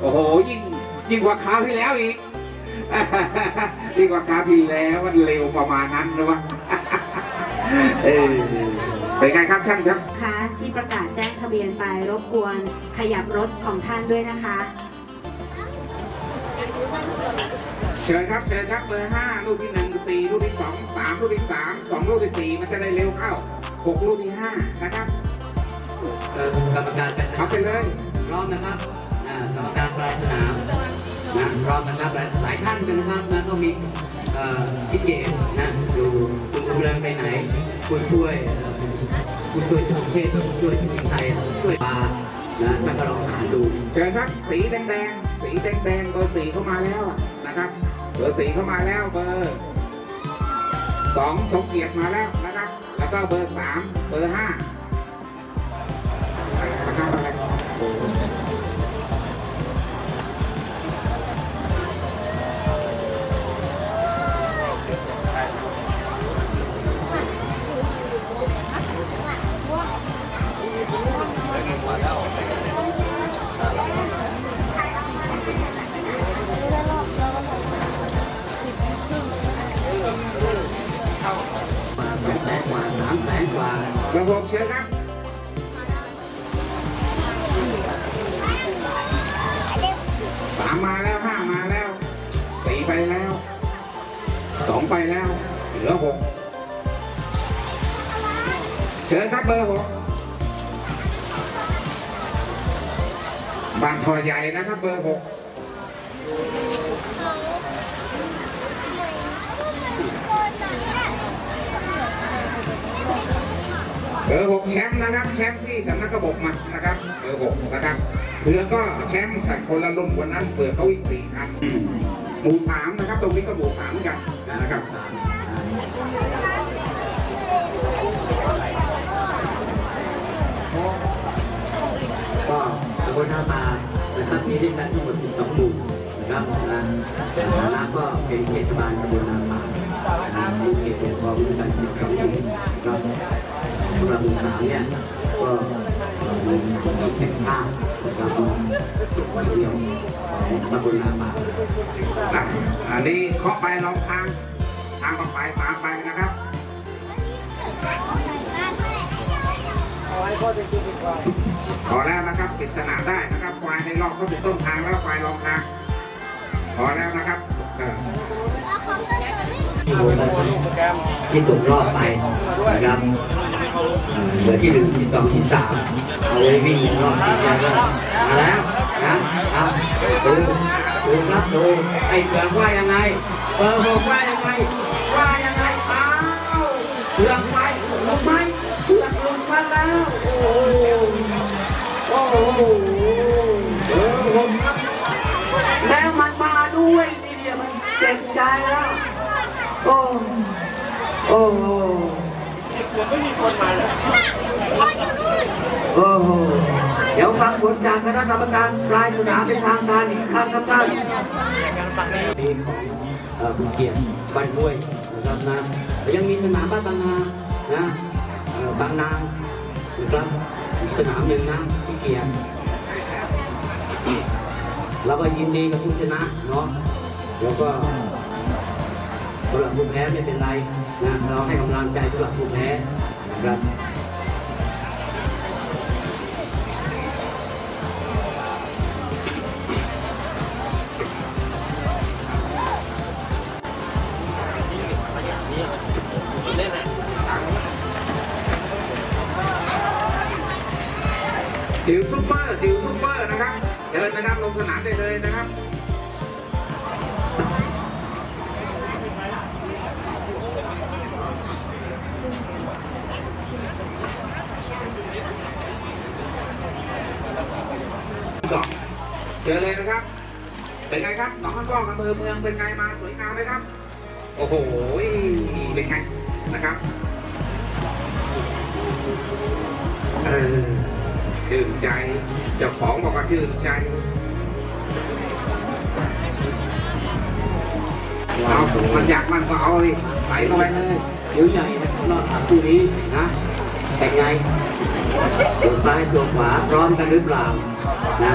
โอ้โหยิ่งยิ่งกว่าคราวที่แล้วอีกยิ่งกว่าคราวที่แล้วมันเร็วประมาณนั้นหรือวะเออเป็นไงครับช่างช่างคะที่ประกาศแจ้งทะเบียนไปรบกวนขยับรถของท่านด้วยนะคะ เชิญครับเชิญครับเบอร์ห้าลูกที่หนึ่งสี่ลูกที่สองสามลูกที่สามสองลูกที่สี่มันจะได้เร็วเข้าหกลูกที่ห้านะครับเอ่อกรรมการเป็นเอาไปเลยพร้อมนะครับ อ่าการปลายสนานะพร้อมนะครับหลายหลายท่านนะครับนะก็มีพี่เจมส์นะอยู่คุณดูแลไปไหน คุณช่วยคุณช่วยทุกเทศคุณช่วยทุกไทยช่วยปลานะท่านก็ลองหาดูเชิญครับสีแดงแดงๆสีแดงแดงๆเบอร์สีเข้ามาแล้วนะครับเบอร์สีเข้ามาแล้วเบอร์สองสมเกียรติมาแล้วนะครับ แล้วก็เบอร์สามเบอร์ห้านะครับ เบอร์หกเชิญครับสามมาแล้วห้ามาแล้วสี่ไปแล้วสองไปแล้ว เหลือหกเชิญครับเบอร์หกบางทอใหญ่นะครับเบอร์หกเบอร์หก แชมป์นะครับ แชมป์ที่สำนักระบบมานะครับเบอร์หกนะครับเพื่อก็แชมป์แต่คนละรุ่นวันนั้นเปิดเขาอีกสี่คันหมู่สามนะครับ ตรงนี้ก็หมู่สามกันนะครับก็ตำบลท่าปานะครับมีด้วยกันทั้งหมด 12 หมู่นะครับนะแต่ฐานะก็เป็นเทศบาลตำบลนาปานะมีเขตปกครองด้วยกัน12หมู่นะครับ บหมู่สาเนี่ยก็มีเส้นทางนะครับเดียวของตำบลาป่าอันนี้เคาะไปลองทาง ทางต่อไปตามไปนะครับพอแล้วนะครับปริศนามได้นะครับควายในรอบก็เป็นต้นทางแล้วควายรองทางพอแล้วนะครับ ที่โหวตที่ตกรอบไปนะครับเหลือที่หนึ่งที่สองที่สามเอาไว้วิ่งรอบที่เดียวก็มาแล้วนะครับดูดูครับดูไอ้เผือกว่ายังไงเบอร์หกว่ายังไงว่ายังไงอ้าวเผือกไปลงไหมเผือกลงมาแล้ว โอ้โหโอ้โหเบอร์หกครับแล้วมันมาด้วยนี่เนี่ยมันเจ็บใจแล้ว โอ้โอ้โหโอ้โหเดี๋ยวฟังผลจากคณะกรรมการปลายสนามเป็นทางการอีกครั้งครับท่านนี่ของคุณเกียรติบ้านห้วยนะครับนะยังมีสนามบ้านบางนานะบางนางนะครับสนามหนึ่งนะพี่เกียรติเราก็ยินดีกับผู้ชนะเนาะแล้วก็ สำหรับผู้แพ้ไม่เป็นไรนะเราให้กำลังใจสำหรับผู้แพ้นะครับจิ๋วซุปเปอร์จิ๋วซุปเปอร์นะครับเชิญนะครับลงสนามได้เลยนะครับ เชิญเลยนะครับ เป็นไงครับหนองข้างกล้องอำเภอเมืองเป็นไงมาสวยงามเลยครับ โอ้โหเป็นไงนะครับเออชื่นใจเจ้าของบอกว่าชื่นใจเอามันอยากมันก็เอาดิใส่เข้าไปเลยเดี๋ยวใหญ่นะครับรอบสามคู่นี้นะแต่ไงตัวซ้ายตัวขวาพร้อมกันหรือเปล่านะ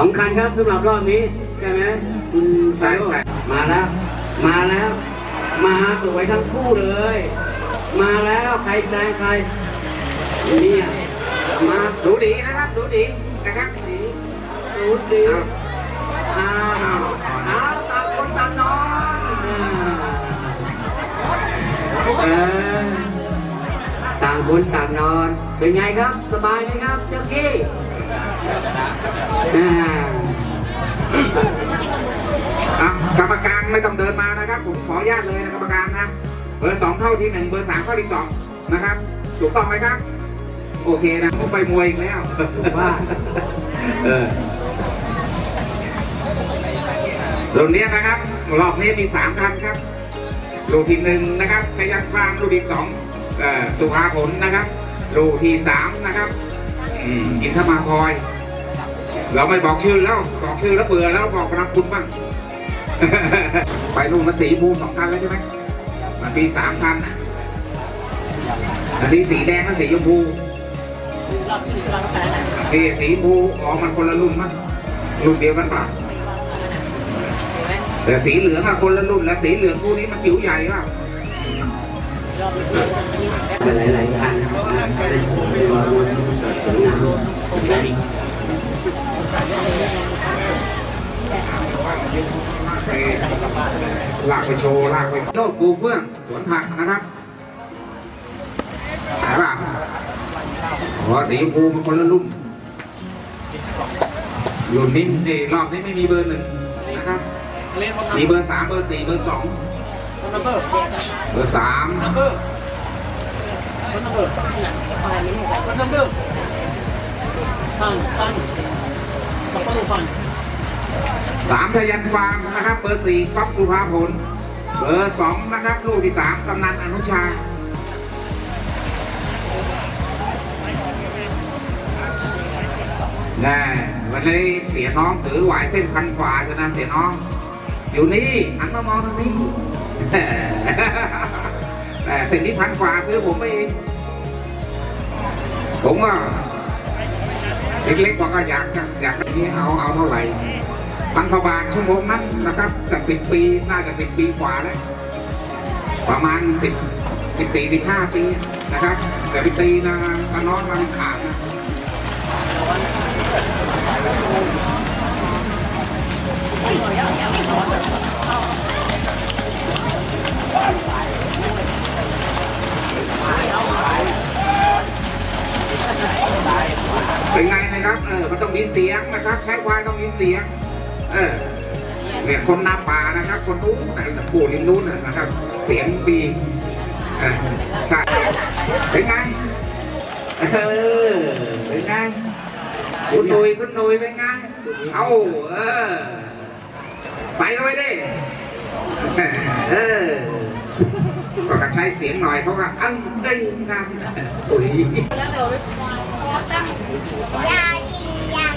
สำคัญครับสำหรับรอบนี้ ใช่ไหมคุณชายมาแล้ว มาแล้ว มาสวยทั้งคู่เลย มาแล้วใครแซงใครเนี่ยมาดูดีนะครับดูดีนะครับสีดูสิเอาอ้าวอ้าวตาคนตางนอนต่างคนต่างนอนเป็นไงครับ สบายไหมครับเจ้ากี้ อ่า กรรมการไม่ต้องเดินมานะครับ ผมขออนุญาตเลยนะกรรมการนะ เบอร์สองเท่าที่หนึ่งเบอร์สามเท่าที่สองนะครับ ถูกต้องไหมครับ โอเคนะ ผมไปมวยอีกแล้วผมว่าเออรุ่นนี้นะครับ รอบนี้มีสามคันครับลูกที่หนึ่งนะครับชยันฟางลูกที่สองสุภาผลนะครับลูกที่สามนะครับอินทมาพลอย เราไม่บอกชื่อแล้วบอกชื่อแล้วเบื่อแล้วบอกนามคุณบ้าง ไปลูกมันสีชมพูสองคันแล้วใช่ไหมมันมีสามคันอันนี้สีแดงกับสีชมพูนี่สีชมพูอ๋อมันคนละรุ่นมั้งรุ่นเดียวกันปล่าแต่สีเหลืองอะคนละรุ่นแล้วสีเหลืองคู่นี้มันจิ๋วใหญ่เปล่าเป็นหลายๆคันนะเป็นตัวรถสวยงาม ลากไปโชว์ลากไปโลกฟูเฟื่องสวนผักนะครับใช่ป่ะอ๋อสีชมพูมันคนละรุ่นรุ่นนี้นี่รอบนี้ไม่มีเบอร์หนึ่งนะครับ มีเบอร์สามเบอร์สี่เบอร์สองเบอร์สาม สามชยันฟาร์มนะครับ เบอร์สี่ก๊อฟสุภาผล เบอร์สองนะครับ ลูกที่สามกำนันอนุชาแน่วันนี้เสียน้องถือหวายเส้นพันฝ่าชนะเสียน้อง อยู่นี่หันมามองทางนี้แต่สิ่งที่พันฝ่าซื้อผมไปเองผมก็เล็กๆบอกก็อยากจะอยากได้นี้เอาเอาเท่าไหร่ พันกว่าบาทชั่วโมงนั้นนะครับจะสิบปีน่าจะสิบปีกว่าแล้วประมาณสิบสิบสี่สิบห้าปีนะครับ แต่ไปตีนะตะน้องมันขาดนะเป็นไงนะครับ เออ มันต้องมีเสียงนะครับ ใช้ควายต้องมีเสียง เออเนี่ยคนนาป่านะครับ คนนู้นแต่ปู่ริมนู้นน่ะนะครับ เสียงดีเออใช่เป็นไงเออเป็นไงคุณหนุยคุณหนุยเป็นไงเอาเออใส่เข้าไปดิเออก็กระใช้เสียงหน่อยเขาก็อันได้กันอุ้ยยายิงยาง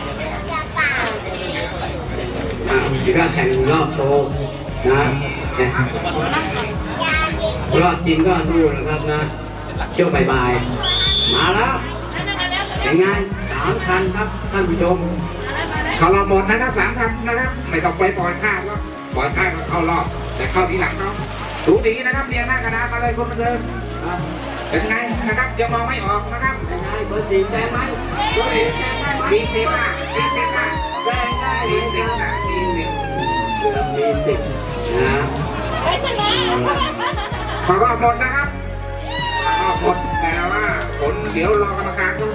ยาป่า อ่าเดี๋ยวก็แข่งรอบโชว์นะเนี่ยยายิงรอบจริงก็ดูนะครับนะช่วงบ่ายๆมาแล้วเป็นไงสามคันครับท่านผู้ชมเขารอบหมดนะครับสามคำนะครับไม่ต้องไปปล่อยข้ามแล้วปล่อยข้ามก็เข้ารอบแต่เข้าทีหลังเขาดูดีนะครับเรียงหน้ากระดานมาเลยคนบันเทิงเป็นไงนะครับยังมองไม่ออกนะครับเป็นไงเบอร์สี่แซงไหมเบอร์สี่แซงได้ไหมมีสิบอะมีสิบอะแซงได้มีสิบอะมีสิบ เกือบมีสิบนะไม่ชนะเขารอบหมดนะครับเขารอบหมดแต่ว่าผลเดี๋ยวรอกรรมการเขา